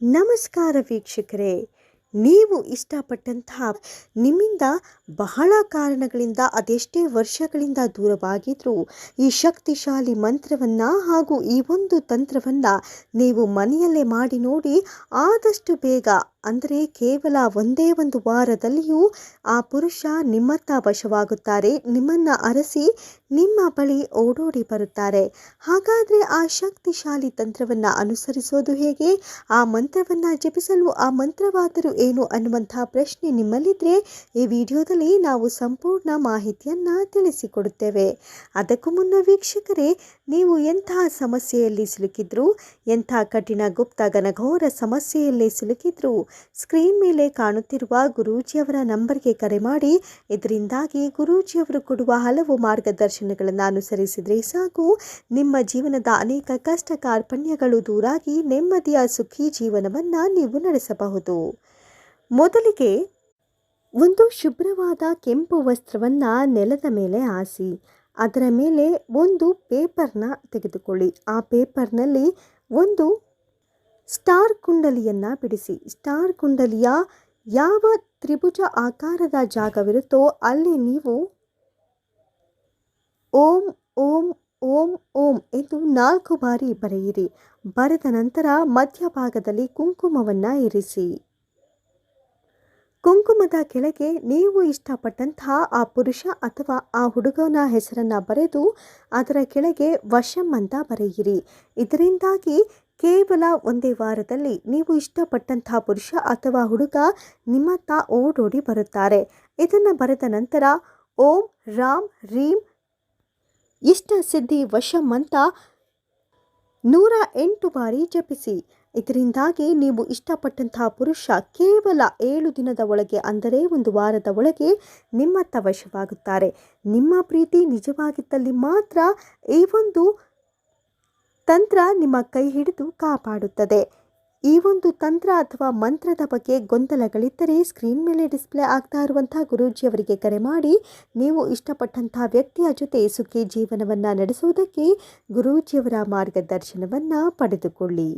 ನಮಸ್ಕಾರ ವೀಕ್ಷಕರೇ, ನೀವು ಇಷ್ಟಪಟ್ಟಂತಹ ನಿಮ್ಮಿಂದ ಬಹಳ ಕಾರಣಗಳಿಂದ, ಅದೆಷ್ಟೇ ವರ್ಷಗಳಿಂದ ದೂರವಾಗಿದ್ದರೂ ಈ ಶಕ್ತಿಶಾಲಿ ಮಂತ್ರವನ್ನು ಹಾಗೂ ಈ ಒಂದು ತಂತ್ರವನ್ನು ನೀವು ಮನೆಯಲ್ಲೇ ಮಾಡಿ ನೋಡಿ, ಆದಷ್ಟು ಬೇಗ, ಅಂದರೆ ಕೇವಲ ಒಂದೇ ಒಂದು ವಾರದಲ್ಲಿಯೂ ಆ ಪುರುಷ ನಿಮ್ಮತ್ತ ವಶವಾಗುತ್ತಾರೆ, ನಿಮ್ಮನ್ನು ಅರಸಿ ನಿಮ್ಮ ಬಳಿ ಓಡೋಡಿ ಬರುತ್ತಾರೆ. ಹಾಗಾದರೆ ಆ ಶಕ್ತಿಶಾಲಿ ತಂತ್ರವನ್ನು ಅನುಸರಿಸೋದು ಹೇಗೆ? ಆ ಮಂತ್ರವನ್ನು ಜಪಿಸಲು ಆ ಮಂತ್ರವಾದರೂ ಏನು ಅನ್ನುವಂಥ ಪ್ರಶ್ನೆ ನಿಮ್ಮಲ್ಲಿದ್ದರೆ ಈ ವಿಡಿಯೋದಲ್ಲಿ ನಾವು ಸಂಪೂರ್ಣ ಮಾಹಿತಿಯನ್ನು ತಿಳಿಸಿಕೊಡುತ್ತೇವೆ. ಅದಕ್ಕೂ ಮುನ್ನ ವೀಕ್ಷಕರೇ, ನೀವು ಎಂಥ ಸಮಸ್ಯೆಯಲ್ಲಿ ಸಿಲುಕಿದ್ರು, ಎಂಥ ಕಠಿಣ ಗುಪ್ತ ಘನಘೋರ ಸಮಸ್ಯೆಯಲ್ಲಿ ಸಿಲುಕಿದ್ರು, ಸ್ಕ್ರೀನ್ ಮೇಲೆ ಕಾಣುತ್ತಿರುವ ಗುರೂಜಿಯವರ ನಂಬರ್ಗೆ ಕರೆ ಮಾಡಿ, ಇದರಿಂದಾಗಿ ಗುರೂಜಿಯವರು ಕೊಡುವ ಹಲವು ಮಾರ್ಗದರ್ಶನಗಳನ್ನು ಅನುಸರಿಸಿದರೆ ಸಾಕು. ನಿಮ್ಮ ಜೀವನದ ಅನೇಕ ಕಷ್ಟ ಕಾರ್ಪಣ್ಯಗಳು ದೂರಾಗಿ ನೆಮ್ಮದಿಯ ಸುಖಿ ಜೀವನವನ್ನು ನೀವು ನಡೆಸಬಹುದು. ಮೊದಲಿಗೆ ಒಂದು ಶುಭ್ರವಾದ ಕೆಂಪು ವಸ್ತ್ರವನ್ನು ನೆಲದ ಮೇಲೆ ಹಾಸಿ, ಅದರ ಮೇಲೆ ಒಂದು ಪೇಪರ್ನ ತೆಗೆದುಕೊಳ್ಳಿ. ಆ ಪೇಪರ್ನಲ್ಲಿ ಒಂದು ಸ್ಟಾರ್ ಕುಂಡಲಿಯನ್ನು ಬಿಡಿಸಿ. ಸ್ಟಾರ್ ಕುಂಡಲಿಯ ಯಾವ ತ್ರಿಭುಜ ಆಕಾರದ ಜಾಗವಿರುತ್ತೋ ಅಲ್ಲಿ ನೀವು ಓಂ ಓಂ ಓಂ ಓಂ ಎಂದು ನಾಲ್ಕು ಬಾರಿ ಬರೆಯಿರಿ. ಬರೆದ ನಂತರ ಮಧ್ಯಭಾಗದಲ್ಲಿ ಕುಂಕುಮವನ್ನು ಇರಿಸಿ. ಕುಂಕುಮದ ಕೆಳಗೆ ನೀವು ಇಷ್ಟಪಟ್ಟಂತಹ ಆ ಪುರುಷ ಅಥವಾ ಆ ಹುಡುಗನ ಹೆಸರನ್ನು ಬರೆದು ಅದರ ಕೆಳಗೆ ವಶಂ ಅಂತ ಬರೆಯಿರಿ. ಇದರಿಂದಾಗಿ ಕೇವಲ ಒಂದೇ ವಾರದಲ್ಲಿ ನೀವು ಇಷ್ಟಪಟ್ಟಂತಹ ಪುರುಷ ಅಥವಾ ಹುಡುಗ ನಿಮ್ಮತ್ತ ಓಡೋಡಿ ಬರುತ್ತಾರೆ. ಇದನ್ನು ಬರೆದ ನಂತರ ಓಂ, ರಾಮ್ ರೀಂ ಇಷ್ಟ ಸಿದ್ಧಿ ವಶಂ ಅಂತ ನೂರ ಎಂಟು ಬಾರಿ ಜಪಿಸಿ. ಇದರಿಂದಾಗಿ ನೀವು ಇಷ್ಟಪಟ್ಟಂತಹ ಪುರುಷ ಕೇವಲ ಏಳು ದಿನದ ಒಳಗೆ ಅಂದರೆ ಒಂದು ವಾರದ ಒಳಗೆ ನಿಮ್ಮತ್ತ ವಶವಾಗುತ್ತಾರೆ ನಿಮ್ಮ ಪ್ರೀತಿ ನಿಜವಾಗಿದ್ದಲ್ಲಿ ಮಾತ್ರ ಈ ಒಂದು ತಂತ್ರ ನಿಮ್ಮ ಕೈ ಹಿಡಿದು ಕಾಪಾಡುತ್ತದೆ. ಈ ಒಂದು ತಂತ್ರ ಅಥವಾ ಮಂತ್ರದ ಬಗ್ಗೆ ಗೊಂದಲಗಳಿದ್ದರೆ ಸ್ಕ್ರೀನ್ ಮೇಲೆ ಡಿಸ್ಪ್ಲೇ ಆಗ್ತಾ ಇರುವಂಥ ಗುರೂಜಿಯವರಿಗೆ ಕರೆ ಮಾಡಿ. ನೀವು ಇಷ್ಟಪಟ್ಟಂಥ ವ್ಯಕ್ತಿಯ ಜೊತೆ ಸುಖಿ ಜೀವನವನ್ನು ನಡೆಸುವುದಕ್ಕೆ ಗುರೂಜಿಯವರ ಮಾರ್ಗದರ್ಶನವನ್ನು ಪಡೆದುಕೊಳ್ಳಿ.